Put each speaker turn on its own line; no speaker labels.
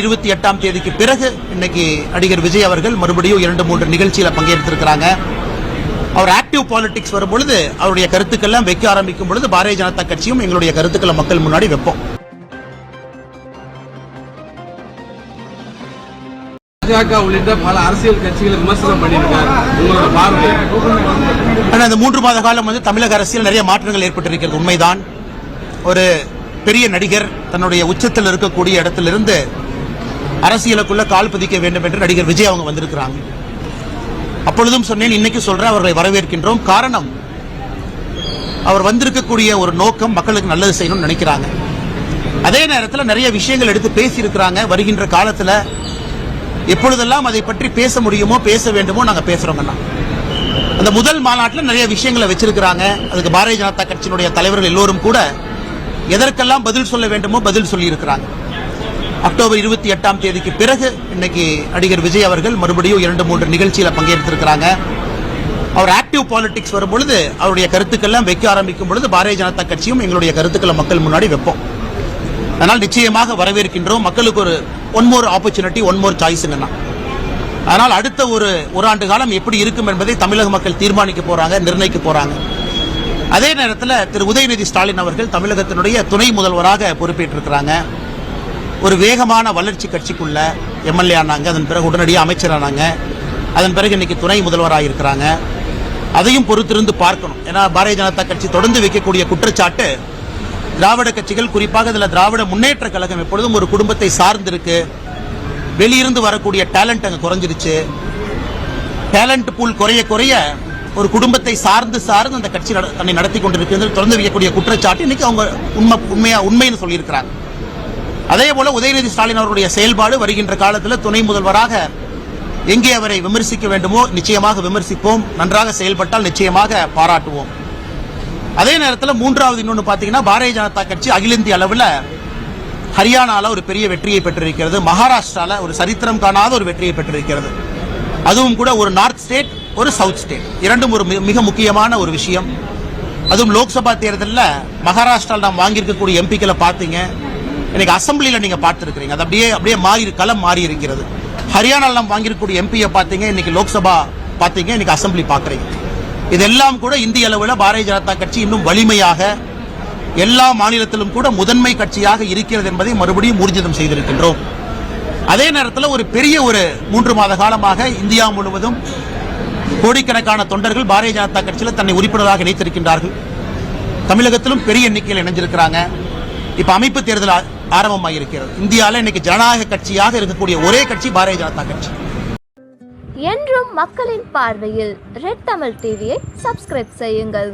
இருபத்தி எட்டாம் தேதிக்கு பிறகு இன்னைக்கு நடிகர் விஜய் அவர்கள் மறுபடியும் இரண்டு மூன்று நிகழ்ச்சியில பங்கேற்றிருக்கிறாங்க. அவர் ஆக்டிவ் பாலிடிக்ஸ் வரும் பொழுது அவருடைய கருத்துக்கள்லாம் வைக்க ஆரம்பிக்கும் பொழுது பாரதிய ஜனதா கட்சியும் எங்களுடைய கருத்துக்களை மக்கள் முன்னாடி வைப்போம்.
பாஜக உள்ளிட்ட பல அரசியல் கட்சிகளை விமர்சனம் பண்ணியிருக்காரு உங்களோட பார்வை.
இந்த மூன்று மாத காலம் வந்து தமிழக அரசியல் நிறைய மாற்றங்கள் ஏற்பட்டிருக்கிறது. உண்மைதான். ஒரு பெரிய நடிகர் தன்னுடைய உச்சத்தில் இருக்கக்கூடிய இடத்திலிருந்து அரசியலுக்குள்ள கால் பதிக்க வேண்டும் என்று நடிகர் விஜய் அவங்க வந்திருக்கிறாங்க. அப்பொழுதும் சொன்னேன் இன்னைக்கு சொல்றேன் அவர்களை வரவேற்கின்றோம். காரணம் அவர் வந்திருக்கக்கூடிய ஒரு நோக்கம் மக்களுக்கு நல்லது செய்யணும்னு நினைக்கிறாங்க. அதே நேரத்தில் நிறைய விஷயங்கள் எடுத்து பேசியிருக்கிறாங்க. வருகின்ற காலத்தில் எப்பொழுதெல்லாம் அதை பற்றி பேச முடியுமோ பேச வேண்டுமோ நாங்கள் பேசுகிறோங்கண்ணா அந்த முதல் மாநாட்டில் நிறைய விஷயங்களை வச்சிருக்கிறாங்க. அதுக்கு பாரதிய ஜனதா கட்சியினுடைய தலைவர்கள் எல்லோரும் கூட எதற்கெல்லாம் பதில் சொல்ல வேண்டுமோ பதில் சொல்லியிருக்கிறாங்க. அக்டோபர் இருபத்தி எட்டாம் தேதிக்கு பிறகு இன்னைக்கு நடிகர் விஜய் அவர்கள் மறுபடியும் இரண்டு மூன்று நிகழ்ச்சியில் பங்கேற்றிருக்கிறாங்க. அவர் ஆக்டிவ் பாலிடிக்ஸ் வரும் பொழுது அவருடைய கருத்துக்கள்லாம் வைக்க ஆரம்பிக்கும் பொழுது பாரதிய ஜனதா கட்சியும் எங்களுடைய கருத்துக்களை மக்கள் முன்னாடி வைப்போம். அதனால் நிச்சயமாக வரவேற்கின்றோம். மக்களுக்கு ஒரு one more opportunity one more சாய்ஸுங்கண்ணா அதனால் அடுத்த ஒரு ஒரு ஆண்டு காலம் எப்படி இருக்கும் என்பதை தமிழக மக்கள் தீர்மானிக்க போறாங்க நிர்ணயிக்க போறாங்க. அதே நேரத்தில் திரு உதயநிதி ஸ்டாலின் அவர்கள் தமிழகத்தினுடைய துணை முதல்வராக பொறுப்பேற்றிருக்கிறாங்க. ஒரு வேகமான வளர்ச்சி கட்சிக்குள்ள எம்எல்ஏ ஆனாங்க. அதன் பிறகு உடனடியாக அமைச்சர் ஆனாங்க. அதன் பிறகு இன்னைக்கு துணை முதல்வராக இருக்கிறாங்க. அதையும் பொறுத்திருந்து பார்க்கணும். ஏன்னா பாரதிய ஜனதா கட்சி தொடர்ந்து வைக்கக்கூடிய குற்றச்சாட்டு திராவிட கட்சிகள் குறிப்பாக இதில் திராவிட முன்னேற்ற கழகம் எப்பொழுதும் ஒரு குடும்பத்தை சார்ந்திருக்கு. வெளியிருந்து வரக்கூடிய டேலண்ட் அங்கே குறைஞ்சிருச்சு. டேலண்ட் பூல் குறைய குறைய ஒரு குடும்பத்தை சார்ந்து சார்ந்து அந்த கட்சி நட- தன்னை நடத்தி கொண்டிருக்கிறது. தொடர்ந்து வைக்கக்கூடிய குற்றச்சாட்டு இன்னைக்கு அவங்க உண்மை உண்மையா உண்மைன்னு சொல்லியிருக்கிறாங்க. அதே போல உதயநிதி ஸ்டாலின் அவருடைய செயல்பாடு வருகின்ற காலத்தில் துணை முதல்வராக எங்கே அவரை விமர்சிக்க வேண்டுமோ நிச்சயமாக விமர்சிப்போம். நன்றாக செயல்பட்டால் நிச்சயமாக பாராட்டுவோம். அதே நேரத்தில் மூன்றாவது இன்னொன்று பார்த்தீங்கன்னா பாரதிய ஜனதா கட்சி அகில இந்திய அளவில் ஹரியானாவில் ஒரு பெரிய வெற்றியை பெற்றிருக்கிறது. மகாராஷ்டிராவில் ஒரு சரித்திரம் காணாத ஒரு வெற்றியை பெற்றிருக்கிறது. அதுவும் கூட ஒரு நார்த் ஸ்டேட் ஒரு சவுத் ஸ்டேட். இரண்டும் ஒரு மிக முக்கியமான ஒரு விஷயம். அதுவும் லோக்சபா தேர்தலில் மகாராஷ்டிராவில் நாம் வாங்கியிருக்கக்கூடிய எம்பிக்களை பார்த்தீங்க இன்னைக்கு அசம்பிளியில் நீங்கள் பார்த்துருக்கிறீங்க. அது அப்படியே அப்படியே மாறி களம் மாறி இருக்கிறது. ஹரியானாவில் நாம் வாங்கியிருக்கக்கூடிய எம்பியை பார்த்தீங்க இன்னைக்கு லோக்சபா பார்த்தீங்க இன்னைக்கு அசம்பிளி பார்க்குறீங்க. இதெல்லாம் கூட இந்திய அளவில் பாரதிய ஜனதா கட்சி இன்னும் வலிமையாக எல்லா மாநிலத்திலும் கூட முதன்மை கட்சியாக இருக்கிறது என்பதை மறுபடியும் ஊர்ஜிதம் செய்திருக்கின்றோம். அதே நேரத்தில் ஒரு பெரிய ஒரு மூன்று மாத காலமாக இந்தியா முழுவதும் கோடிக்கணக்கான தொண்டர்கள் பாரதிய ஜனதா கட்சியில் தன்னை உறுப்பினராக இணைத்திருக்கின்றார்கள் தமிழகத்திலும் பெரிய எண்ணிக்கையில் இணைஞ்சிருக்கிறாங்க. இப்போ அமைப்பு தேர்தல் ஆரம்பமாகியிருக்கிறது இந்தியாவில் இன்னைக்கு ஜனநாயக கட்சியாக இருக்கக்கூடிய ஒரே கட்சி பாரதிய ஜனதா கட்சி.
என்றும் மக்களின் பார்வையில் ரெட் தமிழ் டிவியை சப்ஸ்கிரைப் செய்யுங்கள்.